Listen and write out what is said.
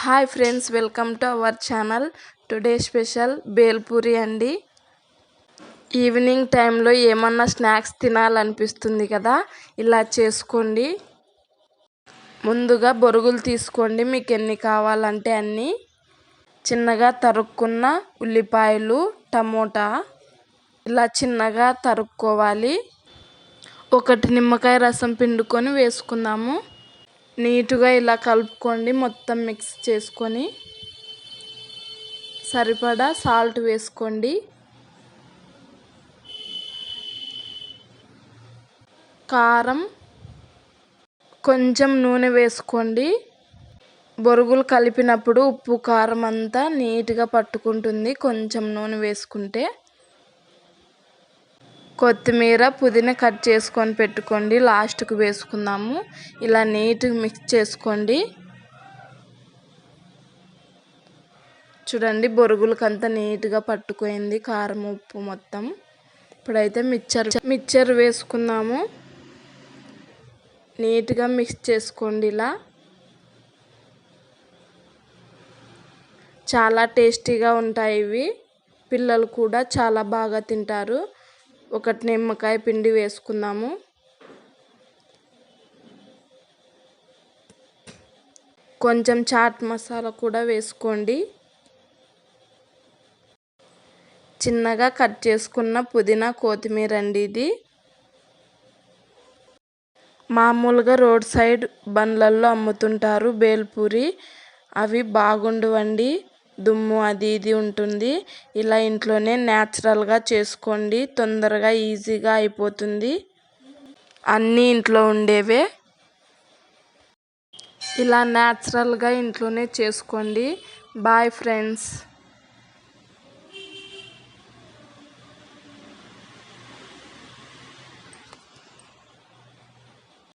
Hi friends welcome to our channel. Today special bhelpuri అండి. Evening టైంలో ఏమన్నా snacks తినాలనిపిస్తుంది కదా ఇలా చేసుకోండి. ముందుగా బొరుగులు తీసుకోండి మీకు ఎన్ని కావాలంటే అన్ని. చిన్నగా తరుక్కున్న ఉల్లిపాయలు టమోటా ఇలా చిన్నగా తరుక్కోవాలి. ఒకటి నిమ్మకాయ రసం పిండుకొని వేసుకుందాము. నీటుగా ఇలా కలుపుకోండి మొత్తం మిక్స్ చేసుకొని. సరిపడా సాల్ట్ వేసుకోండి. కారం కొంచెం నూనె వేసుకోండి. బొరుగులు కలిపినప్పుడు ఉప్పు కారం అంతా నీట్గా పట్టుకుంటుంది కొంచెం నూనె వేసుకుంటే. కొత్తిమీర పుదీనా కట్ చేసుకొని పెట్టుకోండి. లాస్ట్కి వేసుకుందాము. ఇలా నీట్గా మిక్స్ చేసుకోండి. చూడండి బొరుగులకంతా నీట్గా పట్టుకోయింది కారం ఉప్పు మొత్తం. ఇప్పుడైతే మిక్చర్ మిక్చర్ వేసుకుందాము. నీట్గా మిక్స్ చేసుకోండి ఇలా. చాలా టేస్టీగా ఉంటాయి ఇవి. పిల్లలు కూడా చాలా బాగా తింటారు. ఒకటి నిమ్మకాయ పిండి వేసుకుందాము. కొంచెం చాట్ మసాలా కూడా వేసుకోండి. చిన్నగా కట్ చేసుకున్న పుదీనా కొత్తిమీర అండి ఇది. మామూలుగా రోడ్ సైడ్ బండ్లల్లో అమ్ముతుంటారు బేల్పూరి. అవి బాగుండవండి. దుమ్ము అది ఇది ఉంటుంది. ఇలా ఇంట్లోనే న్యాచురల్గా చేసుకోండి. తొందరగా ఈజీగా అయిపోతుంది. అన్నీ ఇంట్లో ఉండేవే. ఇలా న్యాచురల్గా ఇంట్లోనే చేసుకోండి. Bye friends.